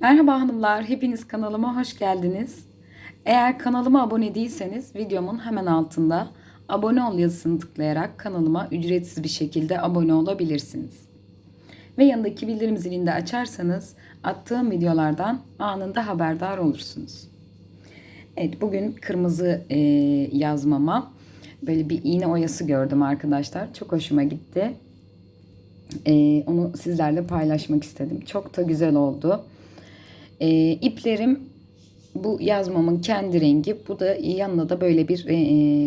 Merhaba hanımlar, hepiniz kanalıma hoş geldiniz. Eğer kanalıma abone değilseniz videomun hemen altında abone ol yazısını tıklayarak kanalıma ücretsiz bir şekilde abone olabilirsiniz. Ve yanındaki bildirim zilini de açarsanız attığım videolardan anında haberdar olursunuz. Evet bugün kırmızı e, yazmama böyle bir iğne oyası gördüm arkadaşlar. Çok hoşuma gitti. E, onu sizlerle paylaşmak istedim. Çok da güzel oldu. E, iplerim bu yazmamın kendi rengi. Bu da yanına da böyle bir e,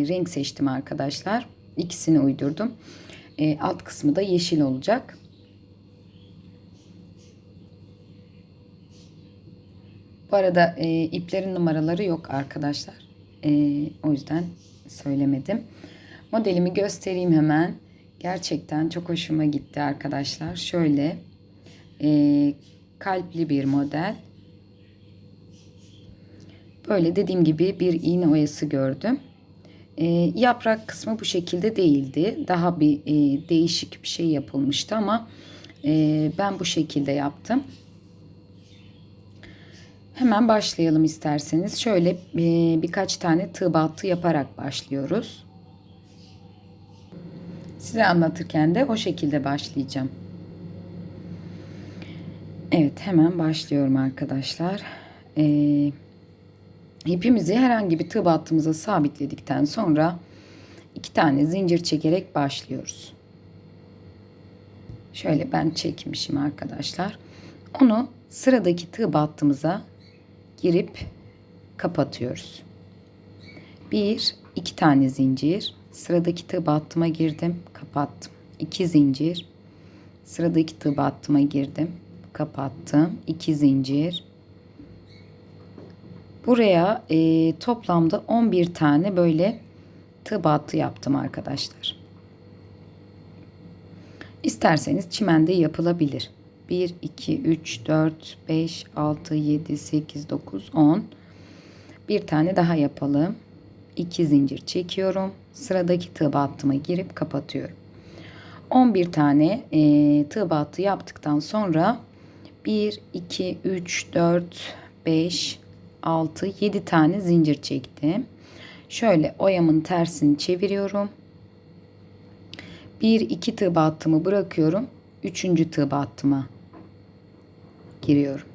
renk seçtim arkadaşlar. İkisini uydurdum. E, alt kısmı da yeşil olacak. Bu arada e, iplerin numaraları yok arkadaşlar. E, o yüzden söylemedim. Modelimi göstereyim hemen. Gerçekten çok hoşuma gitti arkadaşlar. Şöyle e, kalpli bir model. Böyle dediğim gibi bir iğne oyası gördüm. E, yaprak kısmı bu şekilde değildi. Daha bir e, değişik bir şey yapılmıştı ama e, ben bu şekilde yaptım. Hemen başlayalım isterseniz. Şöyle e, birkaç tane tığ battı yaparak başlıyoruz. Size anlatırken de o şekilde başlayacağım. Evet hemen başlıyorum arkadaşlar. Ee, ipimizi herhangi bir tığ battığımıza sabitledikten sonra iki tane zincir çekerek başlıyoruz. Şöyle ben çekmişim arkadaşlar. Onu sıradaki tığ battığımıza girip kapatıyoruz. Bir, iki tane zincir. Sıradaki tığ battıma girdim, kapattım. İki zincir. Sıradaki tığ battıma girdim, kapattım. İki zincir. Buraya e, toplamda 11 tane böyle tığ battı yaptım arkadaşlar. İsterseniz çimende yapılabilir. 1, 2, 3, 4, 5, 6, 7, 8, 9, 10. Bir tane daha yapalım. 2 zincir çekiyorum. Sıradaki tığ battıma girip kapatıyorum. 11 tane e, tığ battı yaptıktan sonra 1, 2, 3, 4, 5, 6, 7 tane zincir çektim. Şöyle oyamın tersini çeviriyorum. 1, 2 tığ battımı bırakıyorum. Üçüncü tığ battıma giriyorum.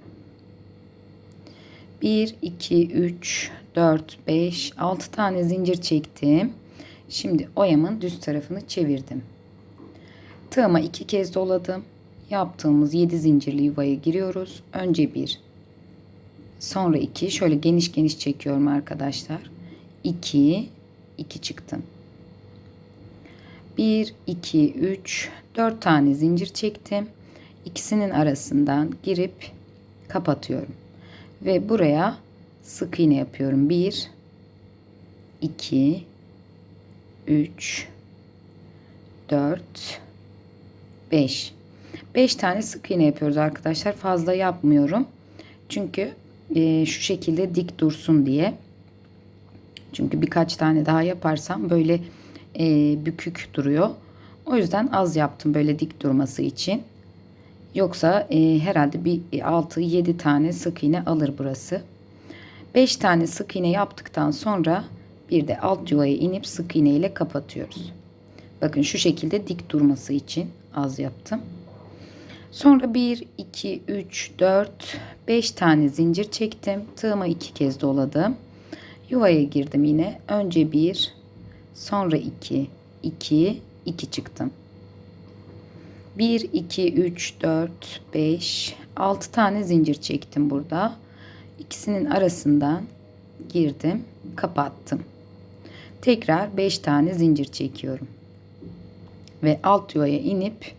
1, 2, 3, 4, 5, 6 tane zincir çektim. Şimdi oyamın düz tarafını çevirdim. Tığıma iki kez doladım. Yaptığımız 7 zincirli yuvaya giriyoruz. Önce bir, sonra iki. Şöyle geniş geniş çekiyorum arkadaşlar. 2, 2 çıktım. 1, 2, 3, 4 tane zincir çektim. İkisinin arasından girip kapatıyorum. Ve buraya sık iğne yapıyorum. 1 2 3 4 5 5 tane sık iğne yapıyoruz arkadaşlar. Fazla yapmıyorum. Çünkü e, şu şekilde dik dursun diye. Çünkü birkaç tane daha yaparsam böyle e, bükük duruyor. O yüzden az yaptım böyle dik durması için. Yoksa e, herhalde bir 6-7 tane sık iğne alır burası. 5 tane sık iğne yaptıktan sonra bir de alt yuvaya inip sık iğne ile kapatıyoruz. Bakın şu şekilde dik durması için az yaptım. Sonra 1, 2, 3, 4, 5 tane zincir çektim. Tığıma 2 kez doladım. Yuvaya girdim yine. Önce 1, sonra 2, 2, 2 çıktım. 1, 2, 3, 4, 5, 6 tane zincir çektim burada. İkisinin arasından girdim, kapattım. Tekrar 5 tane zincir çekiyorum. Ve alt yuvaya inip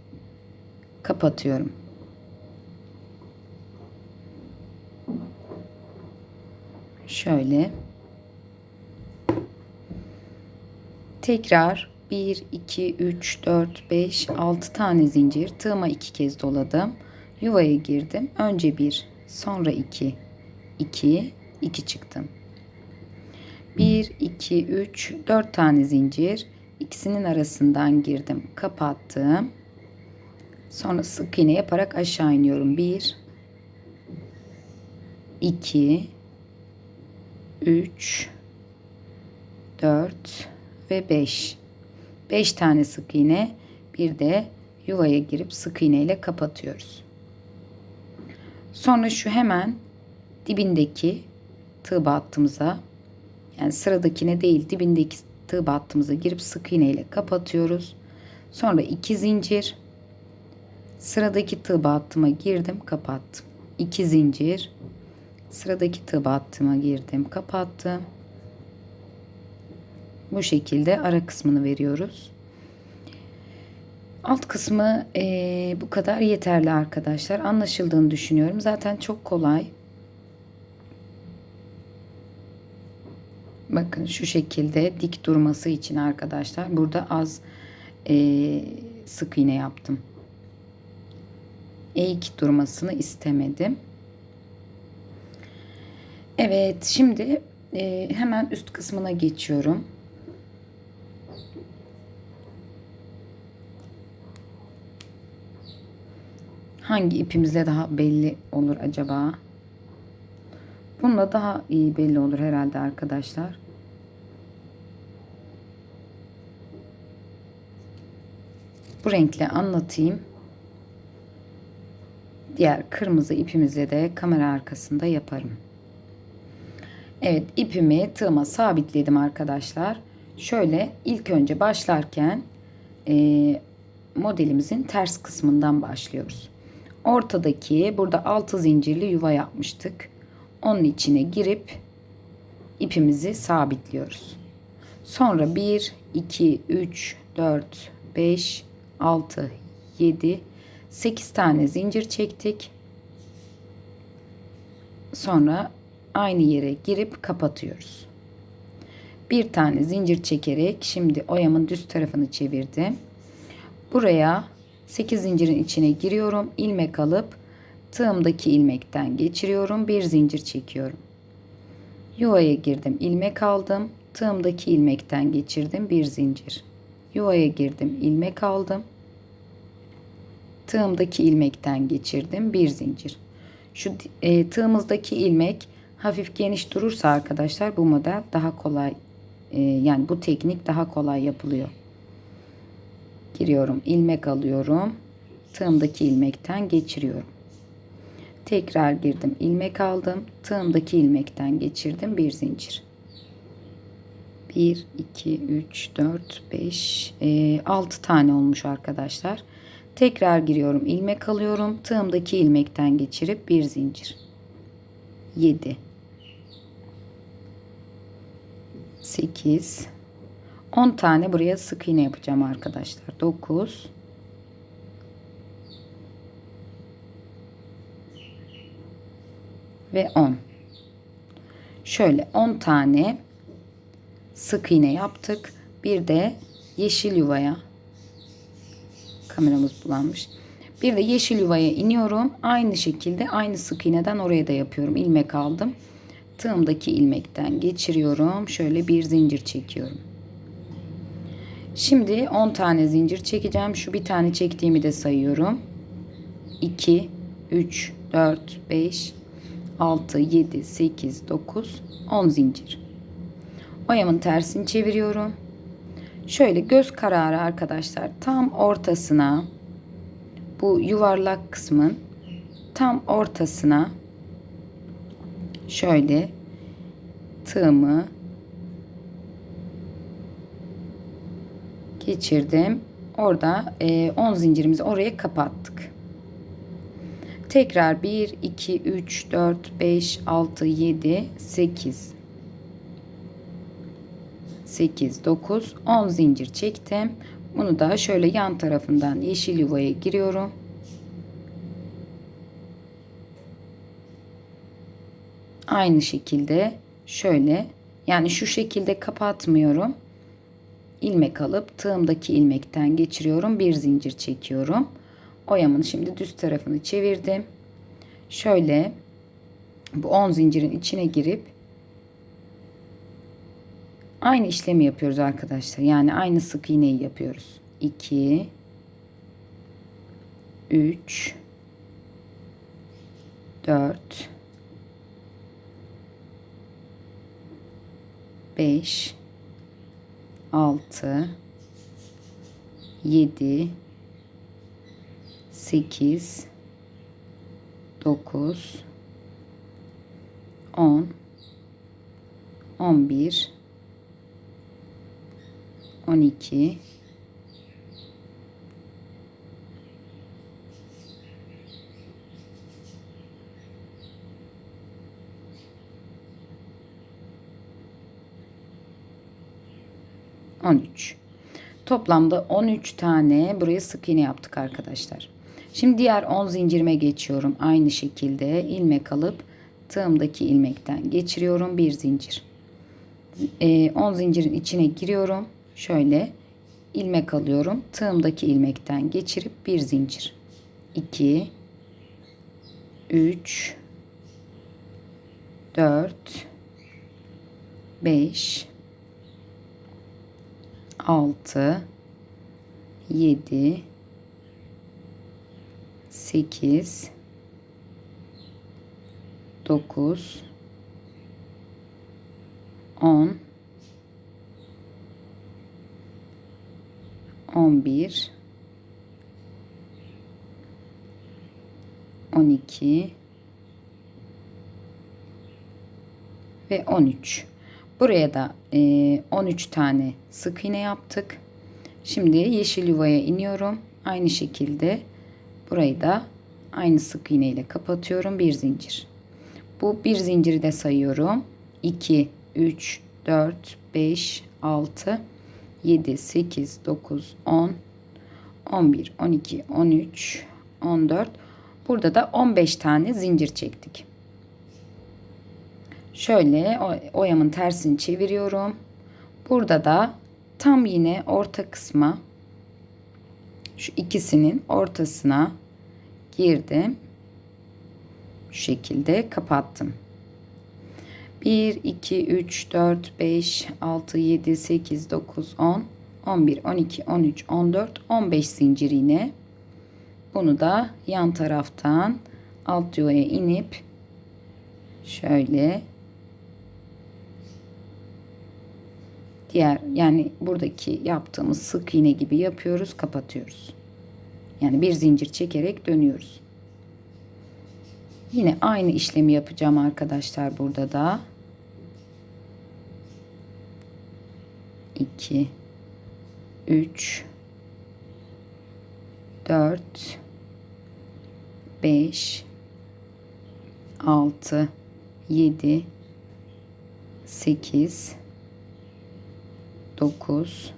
kapatıyorum. Şöyle. Tekrar 1, 2, 3, 4, 5, 6 tane zincir. Tığıma 2 kez doladım. Yuvaya girdim. Önce 1, sonra 2, 2, 2 çıktım. 1, 2, 3, 4 tane zincir. İkisinin arasından girdim. Kapattım. Sonra sık iğne yaparak aşağı iniyorum. 1, 2 3 4 ve 5. 5 tane sık iğne, bir de yuvaya girip sık iğne ile kapatıyoruz. Sonra şu hemen dibindeki tığ battığımıza yani sıradakine değil dibindeki tığ battığımıza girip sık iğne ile kapatıyoruz. Sonra 2 zincir sıradaki tığ battıma girdim kapattım. 2 zincir sıradaki tığ battıma girdim kapattım. Bu şekilde ara kısmını veriyoruz. Alt kısmı e, bu kadar yeterli arkadaşlar. Anlaşıldığını düşünüyorum. Zaten çok kolay. Bakın şu şekilde dik durması için arkadaşlar. Burada az e, sık iğne yaptım. Eğik durmasını istemedim. Evet şimdi e, hemen üst kısmına geçiyorum. Hangi ipimizle daha belli olur acaba? Bununla daha iyi belli olur herhalde arkadaşlar. Bu renkle anlatayım. Diğer kırmızı ipimizle de kamera arkasında yaparım. Evet ipimi tığıma sabitledim arkadaşlar. Şöyle ilk önce başlarken e, modelimizin ters kısmından başlıyoruz. Ortadaki burada altı zincirli yuva yapmıştık. Onun içine girip ipimizi sabitliyoruz. Sonra 1, 2, 3, 4, 5, 6, 7, 8 tane zincir çektik. Sonra aynı yere girip kapatıyoruz. Bir tane zincir çekerek şimdi oyamın düz tarafını çevirdim. Buraya 8 zincirin içine giriyorum. ilmek alıp tığımdaki ilmekten geçiriyorum. Bir zincir çekiyorum. Yuvaya girdim. ilmek aldım. Tığımdaki ilmekten geçirdim. Bir zincir. Yuvaya girdim. ilmek aldım. Tığımdaki ilmekten geçirdim. Bir zincir. Şu e, tığımızdaki ilmek hafif geniş durursa arkadaşlar bu model daha kolay e, yani bu teknik daha kolay yapılıyor. Giriyorum ilmek alıyorum. Tığımdaki ilmekten geçiriyorum. Tekrar girdim ilmek aldım. Tığımdaki ilmekten geçirdim. Bir zincir. 1 2 3 4 5 e, 6 tane olmuş arkadaşlar tekrar giriyorum ilmek alıyorum tığımdaki ilmekten geçirip bir zincir 7 8 10 tane buraya sık iğne yapacağım arkadaşlar. 9 ve 10. Şöyle 10 tane sık iğne yaptık. Bir de yeşil yuvaya kameramız bulanmış. Bir de yeşil yuvaya iniyorum. Aynı şekilde aynı sık iğneden oraya da yapıyorum. İlmek aldım. Tığımdaki ilmekten geçiriyorum. Şöyle bir zincir çekiyorum. Şimdi 10 tane zincir çekeceğim. Şu bir tane çektiğimi de sayıyorum. 2, 3, 4, 5, 6, 7, 8, 9, 10 zincir. Oyamın tersini çeviriyorum. Şöyle göz kararı arkadaşlar tam ortasına bu yuvarlak kısmın tam ortasına şöyle tığımı geçirdim. Orada 10 e, zincirimizi oraya kapattık. Tekrar 1, 2, 3, 4, 5, 6, 7, 8, 8, 9, 10 zincir çektim. Bunu da şöyle yan tarafından yeşil yuvaya giriyorum. Aynı şekilde şöyle yani şu şekilde kapatmıyorum ilmek alıp tığımdaki ilmekten geçiriyorum. Bir zincir çekiyorum. Oyamın şimdi düz tarafını çevirdim. Şöyle bu 10 zincirin içine girip Aynı işlemi yapıyoruz arkadaşlar. Yani aynı sık iğneyi yapıyoruz. 2 3 4 5 6 7 8 9 10 11 12 13. Toplamda 13 tane buraya sık iğne yaptık arkadaşlar. Şimdi diğer 10 zincirime geçiyorum. Aynı şekilde ilmek alıp tığımdaki ilmekten geçiriyorum. Bir zincir. 10 zincirin içine giriyorum. Şöyle ilmek alıyorum. Tığımdaki ilmekten geçirip bir zincir. 2 3 4 5 6 7 8 9 10 11 12 ve 13 Buraya da e, 13 tane sık iğne yaptık. Şimdi yeşil yuvaya iniyorum. Aynı şekilde burayı da aynı sık iğne ile kapatıyorum. Bir zincir. Bu bir zinciri de sayıyorum. 2, 3, 4, 5, 6, 7, 8, 9, 10, 11, 12, 13, 14. Burada da 15 tane zincir çektik. Şöyle oyamın tersini çeviriyorum. Burada da tam yine orta kısma şu ikisinin ortasına girdim. Şu şekilde kapattım. 1, 2, 3, 4, 5, 6, 7, 8, 9, 10, 11, 12, 13, 14, 15 zincir iğne. Bunu da yan taraftan alt yuvaya inip şöyle diğer yani buradaki yaptığımız sık iğne gibi yapıyoruz kapatıyoruz. Yani bir zincir çekerek dönüyoruz. Yine aynı işlemi yapacağım arkadaşlar burada da. 2 3 4 5 6 7 8 9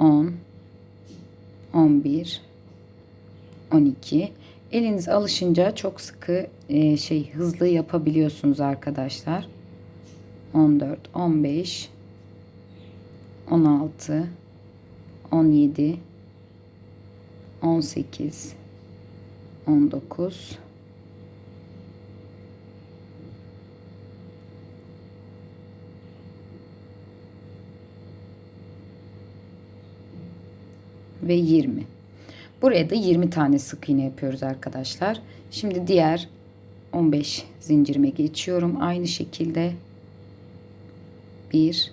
10 11 12 eliniz alışınca çok sıkı e, şey hızlı yapabiliyorsunuz arkadaşlar. 14 15 16 17 18 19 ve 20. Buraya da 20 tane sık iğne yapıyoruz arkadaşlar. Şimdi diğer 15 zincirime geçiyorum. Aynı şekilde 1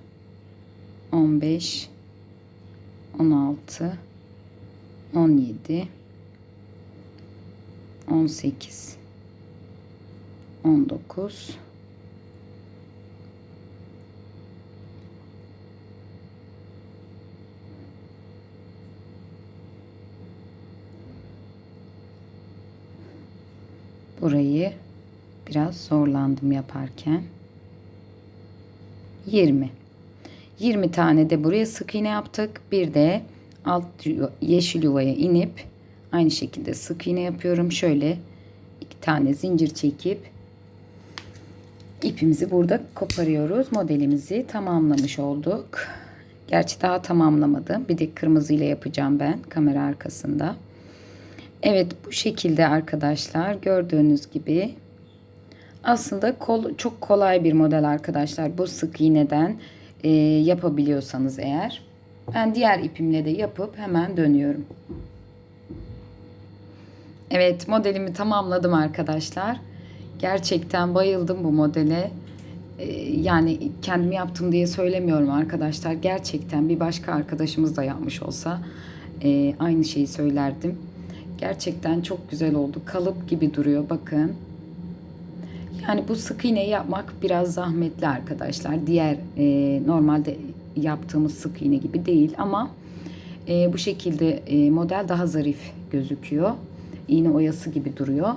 15 16 17 18 19 Burayı biraz zorlandım yaparken. 20. 20 tane de buraya sık iğne yaptık. Bir de alt yeşil yuvaya inip aynı şekilde sık iğne yapıyorum. Şöyle iki tane zincir çekip ipimizi burada koparıyoruz. Modelimizi tamamlamış olduk. Gerçi daha tamamlamadım. Bir de kırmızı ile yapacağım ben kamera arkasında. Evet bu şekilde arkadaşlar gördüğünüz gibi aslında kol, çok kolay bir model arkadaşlar. Bu sık iğneden e, yapabiliyorsanız eğer. Ben diğer ipimle de yapıp hemen dönüyorum. Evet modelimi tamamladım arkadaşlar. Gerçekten bayıldım bu modele. Ee, yani kendim yaptım diye söylemiyorum arkadaşlar. Gerçekten bir başka arkadaşımız da yapmış olsa e, aynı şeyi söylerdim. Gerçekten çok güzel oldu. Kalıp gibi duruyor bakın. Yani bu sık iğneyi yapmak biraz zahmetli arkadaşlar. Diğer e, normalde yaptığımız sık iğne gibi değil ama e, bu şekilde e, model daha zarif gözüküyor. İğne oyası gibi duruyor.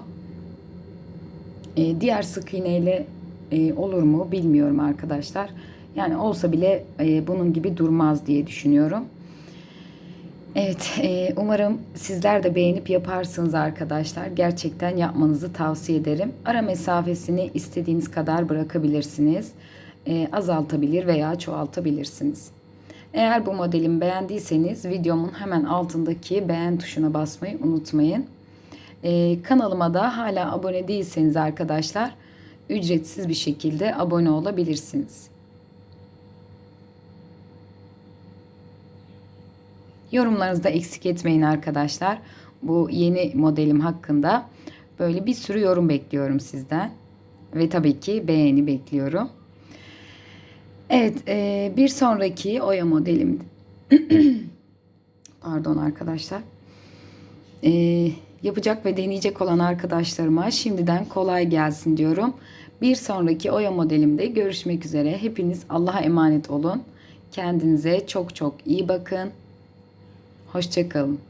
E, diğer sık iğneyle e, olur mu bilmiyorum arkadaşlar. Yani olsa bile e, bunun gibi durmaz diye düşünüyorum. Evet, e, umarım sizler de beğenip yaparsınız arkadaşlar. Gerçekten yapmanızı tavsiye ederim. Ara mesafesini istediğiniz kadar bırakabilirsiniz. E, azaltabilir veya çoğaltabilirsiniz. Eğer bu modelimi beğendiyseniz videomun hemen altındaki beğen tuşuna basmayı unutmayın. E, kanalıma da hala abone değilseniz arkadaşlar ücretsiz bir şekilde abone olabilirsiniz. Yorumlarınızı da eksik etmeyin arkadaşlar. Bu yeni modelim hakkında böyle bir sürü yorum bekliyorum sizden. Ve tabii ki beğeni bekliyorum. Evet e, bir sonraki oya modelim. Pardon arkadaşlar. E, yapacak ve deneyecek olan arkadaşlarıma şimdiden kolay gelsin diyorum. Bir sonraki oya modelimde görüşmek üzere. Hepiniz Allah'a emanet olun. Kendinize çok çok iyi bakın. Hoşçakalın.